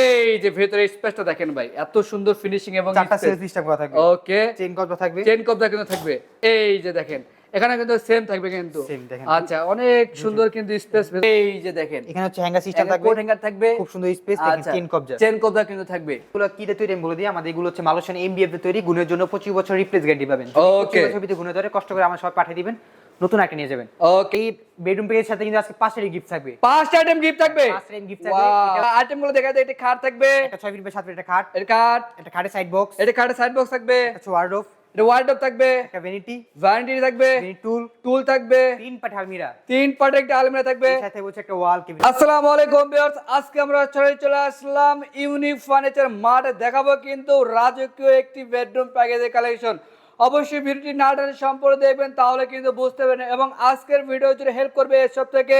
এই যে ভেতরে স্পেসটা দেখেন ভাই এত সুন্দর ফিনিশিং এবং চারটা সিস্টেম করা থাকবে। ওকে চেইন কত থাকবে। চেন কবজা কিন্তু থাকবে। এই যে দেখেন এখানে কিন্তু সেম থাকবে কিন্তু। আচ্ছা অনেক সুন্দর কিন্তু স্পেস এই যে দেখেন। এখানে হচ্ছে হ্যাঙ্গার সিস্টেম থাকবে। কোট হ্যাঙ্গার থাকবে। খুব সুন্দর স্পেস আচ্ছা কবজা চেন কবজা কিন্তু থাকবে। এগুলো কি তৈরি আমি বলে দিই আমাদের এগুলো হচ্ছে মালয়েশিয়ান এমবিএফ তৈরি। গুণের জন্য 25 বছর রিপ্লেস গ্যারান্টি পাবেন। Okay. 25 বছর গুণে ধরে কষ্ট করে আমার সব পাঠিয়ে দিবেন। নতুন একটা নিয়ে যাবেন। ওকে এই বেডরুম পেজের সাথে কিন্তু আজকে পাঁচটা গিফট থাকবে। পাঁচটা আইটেম গিফট থাকবে? পাঁচটা item gift থাকবে। আইটেমগুলো দেখা যায় এটা খাট থাকবে। একটা 6 ফিট বাই 7 ফিট একটা খাট এটা কাঠ একটা খাটের সাইড বক্স এটা খাটের সাইড বক্স থাকবে। একটা ওয়ার্ডরোব এটা ওয়ার্ডরোব থাকবে। একটা ভ্যানিটি ভ্যানিটি থাকবে। টুল টুল থাকবে। তিন পাট আলমিরা। তিন পার্টের একটা আলমিরা থাকবে। সাথে বলছে একটা ওয়াল কেবিন আসসালামু আলাইকুম ভিউয়ার্স আজকে আমরা চলে চলে আসলাম ইউনিক ফার্নিচার মার্টে দেখাবো কিন্তু রাজকীয় একটি বেডরুম প্যাকেজের কালেকশন অবশ্যই ভিডিওটি না টেনে সম্পূর্ণ দেখবেন, তাহলে কিন্তু বুঝতে পারবেন। এবং আজকের ভিডিও যদি হেল্প করবে, এসব থেকে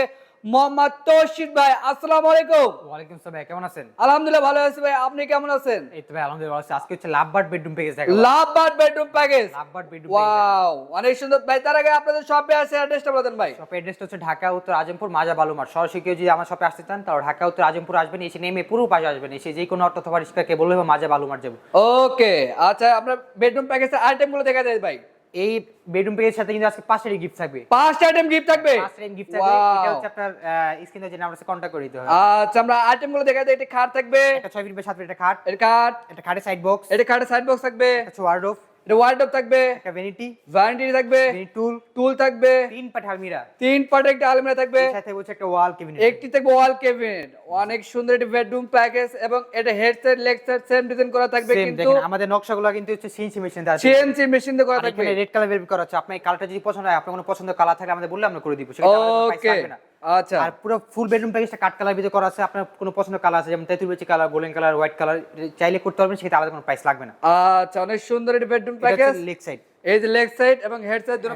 মোহাম্মদ তৌশিদ ভাই আসসালামু আলাইকুম। ওয়ালাইকুম আসসালাম ভাই, কেমন আছেন? আলহামদুলিল্লাহ ভালো আছি ভাই আপনি কেমন আছেন? এই তো ভাই আলহামদুলিল্লাহ ভালো আছি। আজকে হচ্ছে লাভবার্ড বেডরুম পেজ দেখাবো। Love bird bedroom package lovebird bedroom wow অনেক সুন্দর। ভাই তার আগে আপনাদের শপে আছে অ্যাড্রেসটা বলেন ভাই। শপের অ্যাড্রেসটা হচ্ছে ঢাকা উত্তর আজমপুর মাজা বালুমার। সরাসরি কেউ যদি আমার শপে আসতে চান তাহলে ঢাকা উত্তর আজমপুর আসবেন এসে নেমে পুরো পাশে আসবেন। এসে যে কোনো অটো অথবা রিক্সাকে বললে মাজা বালুমার যাব। ওকে আচ্ছা আপনার বেডরুম প্যাকেজের আইটেমগুলো দেখা যায় ভাই। এই বেডরুম পেজের সাথে কিন্তু আজকে পাঁচটা গিফট থাকবে। পাঁচটা আইটেম গিফট থাকবে? পাঁচটা গিফট থাকবে. এটা হচ্ছে আপনার স্ক্রিনে যে নাম্বার আছে কন্টাক্ট করে দিতে হবে। আচ্ছা আমরা আইটেমগুলো দেখা যায় এটা খাট থাকবে। এটা 6 ফিট বাই 7 ফিট একটা খাট এটা খাট একটা খাটের সাইড বক্স এটা খাটের সাইড বক্স থাকবে। একটা ওয়ার্ডরোব এটা ওয়ার্ডরোব থাকবে। একটা ভ্যানিটি ভ্যানিটি থাকবে। টুল টুল থাকবে। তিন পাট আলমিরা। তিন একটা আলমিরা থাকবে। সাথে একটা ওয়াল কেবিন একটি থাকবে ওয়াল অনেক সুন্দর একটি বেডরুম প্যাকেজ এবং এটা হেডসেট লেগ সেম ডিজাইন করা থাকবে কিন্তু আমাদের নকশাগুলো কিন্তু হচ্ছে সিএনসি মেশিন আছে। সিএনসি মেশিন দিয়ে করা থাকবে। রেড কালার বের করা হচ্ছে আপনার কালারটা যদি পছন্দ হয় আপনার কোনো পছন্দ কালার থাকে আমাদের বললে আমরা করে দিব। সেটা আমাদের লাগবে না। আচ্ছা। আর পুরো ফুল বেডরুম প্যাকেজটা কাট কালার ভিতরে করা আছে আপনার কোনো পছন্দ কালার আছে যেমন তেঁতুল বেচি colour golden colour white colour চাইলে করতে পারবেন সেটা আলাদা কোনো প্রাইস লাগবে না। আচ্ছা অনেক সুন্দর একটি বেডরুম প্যাকেজ লেগ সাইড এই যে লেগ সাইড এবং হেড সাইড দুটো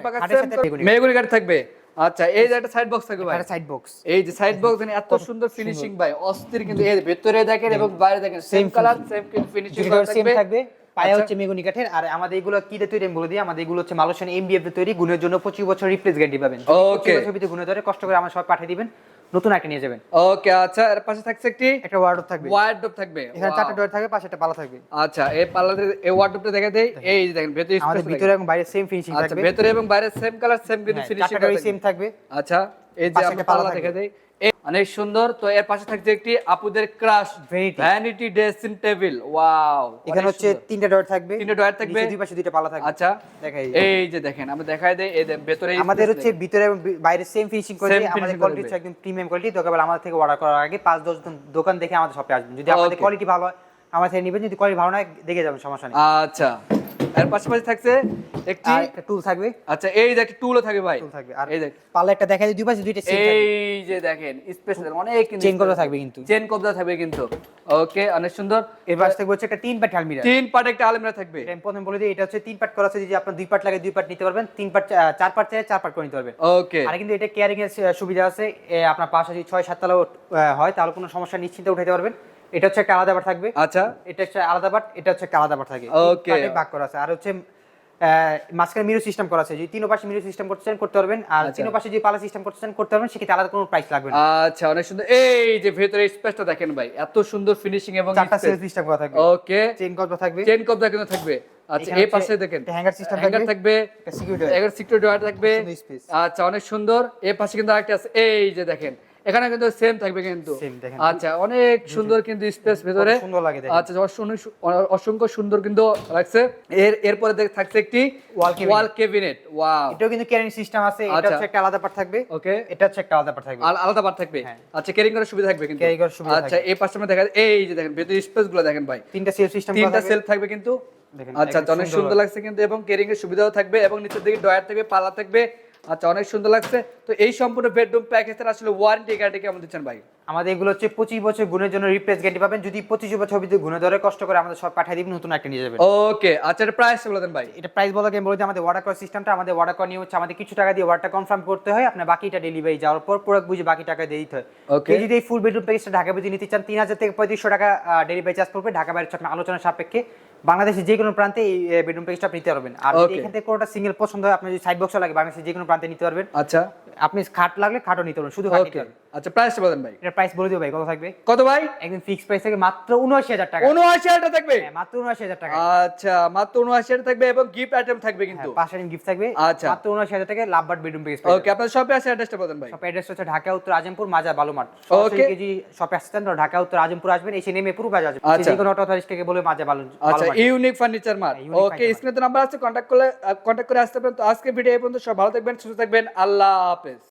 মেগুনি কাঠ থাকবে। আচ্ছা এই যে একটা সাইড বক্স থাকবে ভাই। সাইড বক্স এই যে সাইড বক্স এত সুন্দর ফিনিশিং ভাই অস্থির কিন্তু। এই ভেতরে দেখেন এবং বাইরে দেখেন সেম কালার সেম কিন্তু ফিনিশিং থাকবে। পায়ে আচ্ছা। হচ্ছে মেগুনি কাঠের আর আমাদের এগুলো কি দিয়ে তৈরি আমি বলে দিই আমাদের এগুলো হচ্ছে মালয়েশিয়ান এমবিএফ তৈরি গুণের জন্য 25 বছর রিপ্লেস গ্যারান্টি পাবেন। Okay. 25 বছর ভিতরে গুণে ধরে কষ্ট করে আমার সব পাঠিয়ে দিবেন নতুন একটা নিয়ে যাবেন। ওকে আচ্ছা এর পাশে থাকছে একটি একটা ওয়ার্ডরোব থাকবে। ওয়ার্ডরোব থাকবে। এখানে. চারটা ডোর থাকবে পাশে একটা পালা থাকবে। আচ্ছা এই পাল্লাতে এই ওয়ার্ডরোবটা দেখা দেই। এই যে দেখেন ভেতরে আমাদের ভিতরে এবং বাইরে সেম ফিনিশিং থাকবে আচ্ছা থাকবে। ভেতরে এবং বাইরে সেম কালার সেম কিন্তু ফিনিশিং ডোরই সেম থাকবে। আচ্ছা এই যে আমরা পাল্লা দেখে দেই। অনেক সুন্দর। তো এর পাশে থাকছে একটি আপুদের crush vanity dressing table wow এখানে হচ্ছে তিনটা ডোর থাকবে। তিনটা ডয়ার থাকবে। দুই পাশে দুইটা পালা থাকবে। আচ্ছা দেখাই। এই যে দেখেন আমরা দেখাই দেই এই ভেতরে আমাদের হচ্ছে ভিতরে এবং বাইরে সেম ফিনিশিং করে আমাদের কোয়ালিটি হচ্ছে একদম প্রিমিয়াম কোয়ালিটি দোকান আমাদের থেকে অর্ডার করার আগে পাঁচ দশ দোকান দেখে আমাদের শপে আসবেন। যদি Okay. কোয়ালিটি ভালো হয় থেকে নেবেন। যদি কোয়ালিটি ভালো না দেখে যাবেন সমস্যা নেই। আচ্ছা। এর পাশাপাশি থাকছে একটি একটা টুল থাকবে। আচ্ছা এই একটা টুলও থাকবে ভাই। টুল থাকবে। আর এই দেখ। পাল্লা একটা দেখা যায় দুই পাশে দুইটা এই যে দেখেন স্পেশাল অনেক চেন করা থাকবে কিন্তু। চেন কবজা থাকবে কিন্তু। ওকে অনেক সুন্দর। এর পাশ থেকে হচ্ছে একটা তিন পাট আলমিরা। তিন পার্ট একটা আলমিরা থাকবে। আমি প্রথমে বলে দিই এটা হচ্ছে তিন পাট করা আছে যদি আপনার দুই পাট লাগে দুই পাট নিতে পারবেন তিন পাট চার পাট চাইলে চার পাট করে নিতে পারবেন। ওকে আর কিন্তু এটা কেয়ারিং এর সুবিধা আছে আপনার পাশে যদি ছয় সাত তলা হয় তাহলে কোনো সমস্যা নিশ্চিন্তে উঠাইতে পারবেন। এটা হচ্ছে একটা আলাদা থাকবে। আচ্ছা। এটা হচ্ছে আলাদা পাট এটা হচ্ছে একটা আলাদা থাকে পার্টে ভাগ করা আছে। আর হচ্ছে মাঝখানে মিরর সিস্টেম করা আছে। যদি তিনো পাশে মিরর সিস্টেম করতে চান করতে পারবেন। আর আচ্ছা। তিনো পাশে যদি পালা সিস্টেম করতে চান করতে পারবেন। সেক্ষেত্রে আলাদা কোনো প্রাইস লাগবে না। আচ্ছা অনেক সুন্দর। এই যে ভেতরে স্পেসটা দেখেন ভাই এত সুন্দর ফিনিশিং এবং চারটা সিস্টেম করা থাকবে। ওকে কত থাকবে। চেন কবজা কিন্তু থাকবে। আচ্ছা এই পাশে দেখেন। hanger system হ্যাঙ্গার থাকবে। সিকিউরিটি এখানে সিকিউরিটি থাকবে। আচ্ছা অনেক সুন্দর। এই পাশে কিন্তু আরেকটা আছে। এই যে দেখেন এখানে কিন্তু সেম থাকবে কিন্তু। আচ্ছা অনেক সুন্দর কিন্তু স্পেস ভেতরে। সুন্দর লাগে আচ্ছা অসংখ্য সুন্দর কিন্তু লাগছে। এর এরপরে থাকছে একটি ওয়াল ক্যাবিনেট ওয়াও এটাও কিন্তু ক্যারিং সিস্টেম আছে এটা আচ্ছা। হচ্ছে একটা আলাদা পার্ট থাকবে। ওকে এটা হচ্ছে একটা আলাদা পার্ট থাকবে। আলাদা পার থাকবে। আচ্ছা ক্যারিং করার সুবিধা থাকবে কিন্তু। Carry করার সুবিধা আচ্ছা এই পাশে আমরা দেখা এই যে দেখেন ভেতরে স্পেসগুলো দেখেন ভাই। তিনটা সেল সিস্টেম তিনটা সেলফ থাকবে কিন্তু। আচ্ছা অনেক সুন্দর লাগছে। কিন্তু এবং কেরিং এর সুবিধাও থাকবে এবং নিচের দিকে ডয়ার থাকবে পাল্লা থাকবে আচ্ছা অনেক সুন্দর লাগছে। তো এই সম্পূর্ণ বেডরুম প্যাকেজের আসলে ওয়ারেন্টি গ্যারান্টি কেমন দিচ্ছেন ভাই? আমাদের এগুলো হচ্ছে পঁচিশ বছর গুণের জন্য রিপ্লেস গ্যারান্টি পাবেন। যদি পঁচিশ বছর ভিতরে গুণে ধরে কষ্ট করে আমাদের সব পাঠিয়ে দিবেন নতুন একটা নিয়ে যাবেন। ওকে আচ্ছা এটা প্রাইস বলে দেন ভাই। এটা প্রাইস বলা গেম বলে আমাদের ওয়াটার করার সিস্টেমটা আমাদের ওয়াটার কর নিয়ে হচ্ছে আমাদের কিছু টাকা দিয়ে ওয়াটার কনফার্ম করতে হয় আপনার বাকিটা ডেলিভারি যাওয়ার পর প্রোডাক্ট বুঝে বাকি টাকা দিয়ে দিতে হয়. কেউ যদি এই ফুল বেডরুম প্যাকেজটা ঢাকা বেজে নিতে চান তিন হাজার থেকে পঁয়ত্রিশশো টাকা ডেলিভারি চার্জ পড়বে ঢাকা বাইরে আপনার আলোচনা সাপেক্ষে। বাংলাদেশের যে কোনো প্রান্তে এই বেডরুম প্যাকেজটা আপনি নিতে পারবেন। আর এখান থেকে কোনোটা সিঙ্গেল পছন্দ হয় আপনার যদি সাইড বক্স লাগে বাংলাদেশের যে কোনো প্রান্তে নিতে পারবেন। আচ্ছা। আপনি খাট লাগলে খাটও নিতে পারবেন শুধু খাট নিতে পারবেন আচ্ছা প্রাইসটা বলেন ভাই। প্রাইস বলে দিও ভাই কত থাকবে? কত ভাই? একদম ফিক্স প্রাইস থেকে মাত্র উনআশি হাজার টাকা। উনআশি হাজার থাকবে? হ্যাঁ, মাত্র উনআশি হাজার টাকা। আচ্ছা মাত্র উনআশি হাজার থাকবে এবং গিফট আইটেম থাকবে কিন্তু। পাঁচশো গিফট থাকবে। আচ্ছা। মাত্র উনআশি হাজার টাকা লাভবার্ড বেডরুম প্যাকেজ ওকে আপনার শপে আছে অ্যাড্রেসটা বলেন ভাই। শপ অ্যাড্রেস হচ্ছে ঢাকা উত্তর আজিমপুর মাজা বালুমাঠ. সরাসরি কেজি শপে আসছেন তো ঢাকা উত্তর আজিমপুর আসবেন এসে নেমে পুরো বাজার আসবেন। আচ্ছা। যে কোনো অটো অথরিটিকে বলে মাজা বালু আচ্ছা ইউনিক ফার্নিচার মার্ট। হ্যাঁ, ওকে Furniture স্ক্রিনে তো নাম্বার আছে কন্ট্যাক্ট করলে কন্ট্যাক্ট করে আসতে পারেন। তো আজকে ভিডিও এই পর্যন্ত সব ভালো থাকবেন সুস্থ থাকবেন। আল্লাহ হাফেজ।